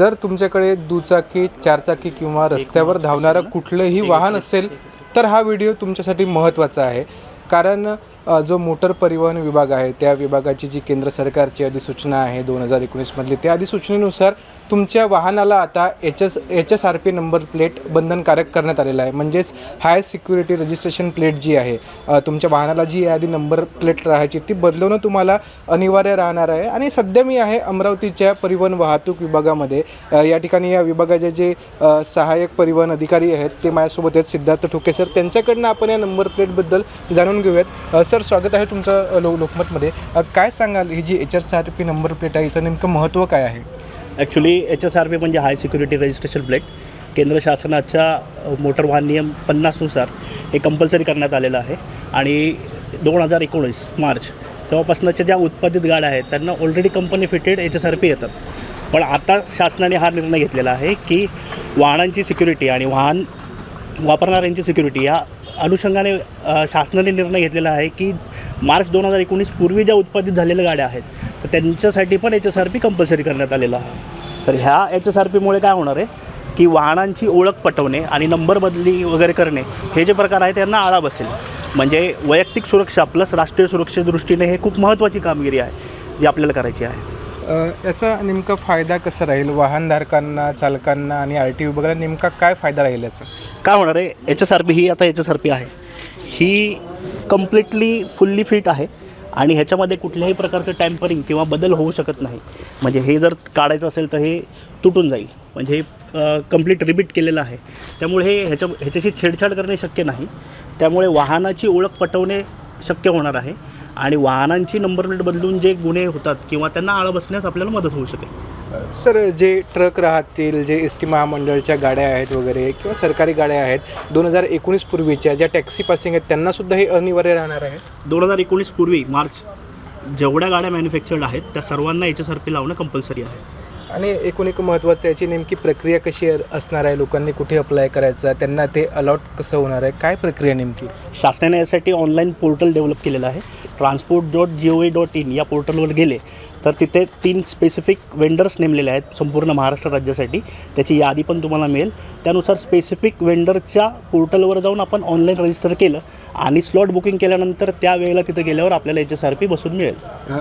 जर तुमच्याकडे दुचाकी चारचाकी किंवा रस्त्यावर धावणारं कुठलंही वाहन असेल तर हा व्हिडिओ तुमच्यासाठी महत्त्वाचा आहे. कारण जो मोटर परिवहन विभाग आहे त्या विभागाची जी केंद्र सरकारची अधिसूचना आहे दोन हजार एकोणीसमधली त्या अधिसूचनेनुसार तुमच्या वाहनाला आता H S H S R P number plate बंधनकारक करण्यात आलेला आहे. म्हणजेच हाय सिक्युरिटी रजिस्ट्रेशन प्लेट जी आहे तुमच्या वाहनाला जी आधी नंबर प्लेट राहायची ती बदलवणं तुम्हाला अनिवार्य राहणार आहे. आणि सध्या मी आहे अमरावतीच्या परिवहन वाहतूक विभागामध्ये. या ठिकाणी या विभागाचे जे सहाय्यक परिवहन अधिकारी आहेत ते माझ्यासोबत आहेत सिद्धार्थ ठोके सर. त्यांच्याकडनं आपण या नंबर प्लेटबद्दल जाणून घेऊयात. सर सर स्वागत आहे तुमचं लो लोकमतमध्ये. काय सांगाल? ही जी H S R P number plate आहे याचं नेमकं महत्त्व काय आहे? Actually H S R P म्हणजे हाय सिक्युरिटी रजिस्ट्रेशन प्लेट केंद्र शासनाच्या मोटर वाहन नियम पन्नासनुसार हे कंपल्सरी करण्यात आलेलं आहे. आणि दोन हजार एकोणीस मार्च तेव्हापासूनच्या ज्या उत्पादित गाड्या आहेत त्यांना already company fitted H S R P येतात. पण आता शासनाने हा निर्णय घेतलेला आहे की वाहनांची सिक्युरिटी आणि वाहन वापरणाऱ्यांची सिक्युरिटी या अनुषंगाने शासनाने निर्णय घेतलेला आहे की मार्च दोन हजार एकोणीस पूर्वी ज्या उत्पादित झालेल्या गाड्या आहेत तर त्यांच्यासाठी पण H S R P compulsory करण्यात आलेलं आहे. तर ह्या एच एस आर पीमुळे काय होणार आहे की वाहनांची ओळख पटवणे आणि नंबर बदली वगैरे करणे हे जे प्रकार आहेत त्यांना आळा बसेल. म्हणजे वैयक्तिक सुरक्षा प्लस राष्ट्रीय सुरक्षेदृष्टीने दृष्टीने हे खूप महत्त्वाची कामगिरी आहे जी आपल्याला करायची आहे. याचा नेमका फायदा कसा राहील? वाहनधारकांना चालकांना आणि आर टी विभागाला नेमका काय फायदा राहील याचा? काय होणार आहे? एच एस आर पी ही आता एच एस आर पी आहे. ही कम्प्लिटली फुल्ली फिट आहे आणि ह्याच्यामध्ये कुठल्याही प्रकारचं टॅम्परिंग किंवा बदल होऊ शकत नाही. म्हणजे हे जर काढायचं असेल तर हे तुटून जाईल. म्हणजे हे कंप्लीट रिपीट केलेलं आहे. त्यामुळे हे ह्याच्या ह्याच्याशी छेडछाड करणे शक्य नाही. त्यामुळे वाहनाची ओळख पटवणे शक्य होणार आहे. आणि वाहनांची नंबर प्लेट बदलून जे गुन्हे होतात किंवा त्यांना आळा बसण्यास आपल्याला मदत होऊ शकेल. सर जे ट्रक राहतील जे एस टी महामंडळच्या गाड्या आहेत वगैरे किंवा सरकारी गाड्या आहेत दोन हजार एकोणीस पूर्वीच्या ज्या टॅक्सी पासिंग आहेत त्यांनासुद्धा हे अनिवार्य राहणार आहे? दोन हजार एकोणीस पूर्वी मार्च जेवढ्या गाड्या मॅन्युफॅक्चर्ड आहेत त्या सर्वांना एच एस आर पी लावणं कंपल्सरी आहे. आणि एकूण एक महत्त्वाचं याची नेमकी प्रक्रिया कशी असणार आहे? लोकांनी कुठे अप्लाय करायचं त्यांना ते अलॉट कसं होणार आहे? काय प्रक्रिया नेमकी? शासनाने यासाठी ऑनलाईन पोर्टल डेव्हलप केलेलं आहे. Transport dot G O V dot in या पोर्टलवर गेले. तर तिथे तीन स्पेसिफिक वेंडर्स नेमलेले आहेत संपूर्ण महाराष्ट्र राज्यासाठी. त्याची यादी पण तुम्हाला मिळेल. त्यानुसार स्पेसिफिक वेंडरच्या पोर्टलवर जाऊन आपण ऑनलाईन रजिस्टर केलं आणि स्लॉट बुकिंग केल्यानंतर त्या वेळेला तिथे गेल्यावर आपल्याला एच एस आर पी बसून मिळेल.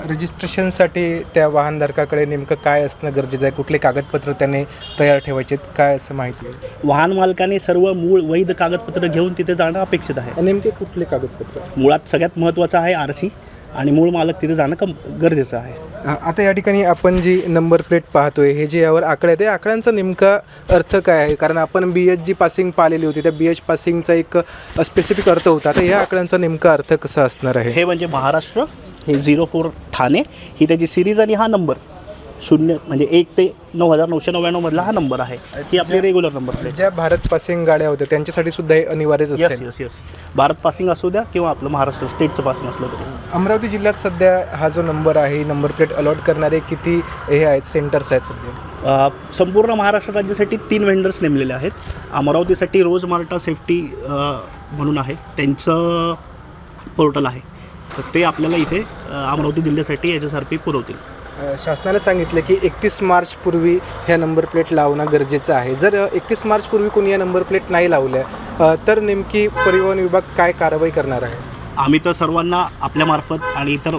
रजिस्ट्रेशनसाठी त्या वाहनधारकाकडे नेमकं काय असणं गरजेचं आहे? कुठले कागदपत्र त्याने तयार ठेवायचे आहेत? काय असं माहिती आहे? वाहन मालकाने सर्व मूळ वैध कागदपत्र घेऊन तिथे जाणं अपेक्षित आहे. नेमके कुठले कागदपत्र? मुळात सगळ्यात महत्त्वाचं आहे आर सी आणि मूळ मालक तिथे जाणं कम गरजेचं आहे. आ- आता या ठिकाणी आपण जी नंबर प्लेट पाहतोय हे जे यावर आकडे आहेत या आकड्यांचा नेमका अर्थ काय आहे? कारण आपण बी एच जी पासिंग पाहिलेली होती त्या बी एच पासिंगचा एक स्पेसिफिक अर्थ होता. आता या आकड्यांचा नेमका अर्थ कसा असणार आहे? हे म्हणजे महाराष्ट्र हे झिरो फोर ठाणे ही त्याची सिरीज आणि हा नंबर शून्य म्हणजे एक ते नऊ हजार नऊशे नव्याण्णवमधला हा नंबर आहे. ही आपली रेग्युलर नंबर प्लेट ज्या भारत पासिंग गाड्या होत्या त्यांच्यासाठी सुद्धा हे अनिवार्यच यस असेल. यस यस भारत पासिंग असू द्या किंवा आपलं महाराष्ट्र स्टेटचं पासिंग असलं तरी. अमरावती जिल्ह्यात सध्या हा जो नंबर आहे नंबर प्लेट अलॉट करणारे किती हे आहेत सेंटर्स आहेत सध्या? अ, संपूर्ण महाराष्ट्र राज्यासाठी तीन वेंडर्स नेमलेले आहेत. अमरावतीसाठी रोज मार्टा सेफ्टी अ, म्हणून आहे. त्यांचं पोर्टल आहे. तर ते आपल्याला इथे अ, अमरावती जिल्ह्यासाठी एच एस आर पी पुरवतील. शासनाने सांगितलं की एकतीस मार्चपूर्वी ह्या नंबर प्लेट लावणं गरजेचं आहे. जर एकतीस मार्चपूर्वी कोणी या नंबर प्लेट नाही लावल्या तर नेमकी परिवहन विभाग काय कारवाई करणार आहे? आम्ही तर सर्वांना आपल्यामार्फत आणि इतर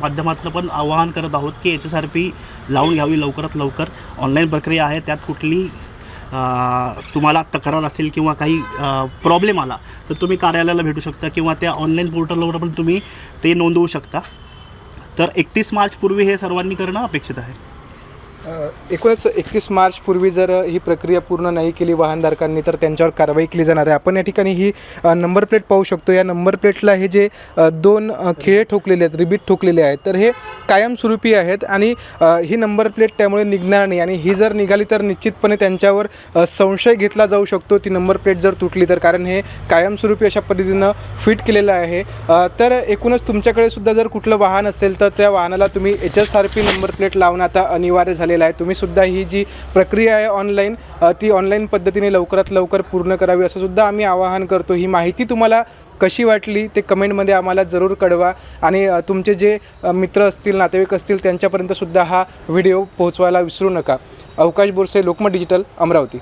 माध्यमातून पण आवाहन करत आहोत की एच एस आर पी लावून घ्यावी लवकरात लवकर. ऑनलाईन प्रक्रिया आहे त्यात कुठली तुम्हाला तक्रार असेल किंवा काही प्रॉब्लेम आला तर तुम्ही कार्यालयाला भेटू शकता किंवा त्या ऑनलाईन पोर्टलवर पण तुम्ही ते नोंदवू शकता. तर एकतीस मार्चपूर्वी हे सर्वांनी करणं अपेक्षित आहे. एकूणच एकतीस मार्चपूर्वी जर ही प्रक्रिया पूर्ण नाही केली वाहनधारकांनी तर त्यांच्यावर कारवाई केली जाणार आहे. आपण या ठिकाणी ही नंबर प्लेट पाहू शकतो. या नंबर प्लेटला हे जे दोन खिळे ठोकलेले आहेत रिबीट ठोकलेले आहेत तर हे कायमस्वरूपी आहेत आणि ही नंबर प्लेट त्यामुळे निघणार नाही. आणि ही जर निघाली तर निश्चितपणे त्यांच्यावर संशय घेतला जाऊ शकतो. ती नंबर प्लेट जर तुटली तर कारण हे कायमस्वरूपी अशा पद्धतीनं फिट केलेलं आहे. तर एकूणच तुमच्याकडे सुद्धा जर कुठलं वाहन असेल तर त्या वाहनाला तुम्ही H S R P number plate लावणं आता अनिवार्य झालं आलेला आहे. तुम्हीसुद्धा ही जी प्रक्रिया आहे ऑनलाईन ती ऑनलाईन पद्धतीने लवकरात लवकर पूर्ण करावी असं सुद्धा आम्ही आवाहन करतो. ही माहिती तुम्हाला कशी वाटली ते कमेंटमध्ये आम्हाला जरूर कळवा. आणि तुमचे जे मित्र असतील नातेवाईक असतील त्यांच्यापर्यंत सुद्धा हा व्हिडिओ पोहोचवायला विसरू नका. अवकाश बोरसे लोकमत डिजिटल अमरावती.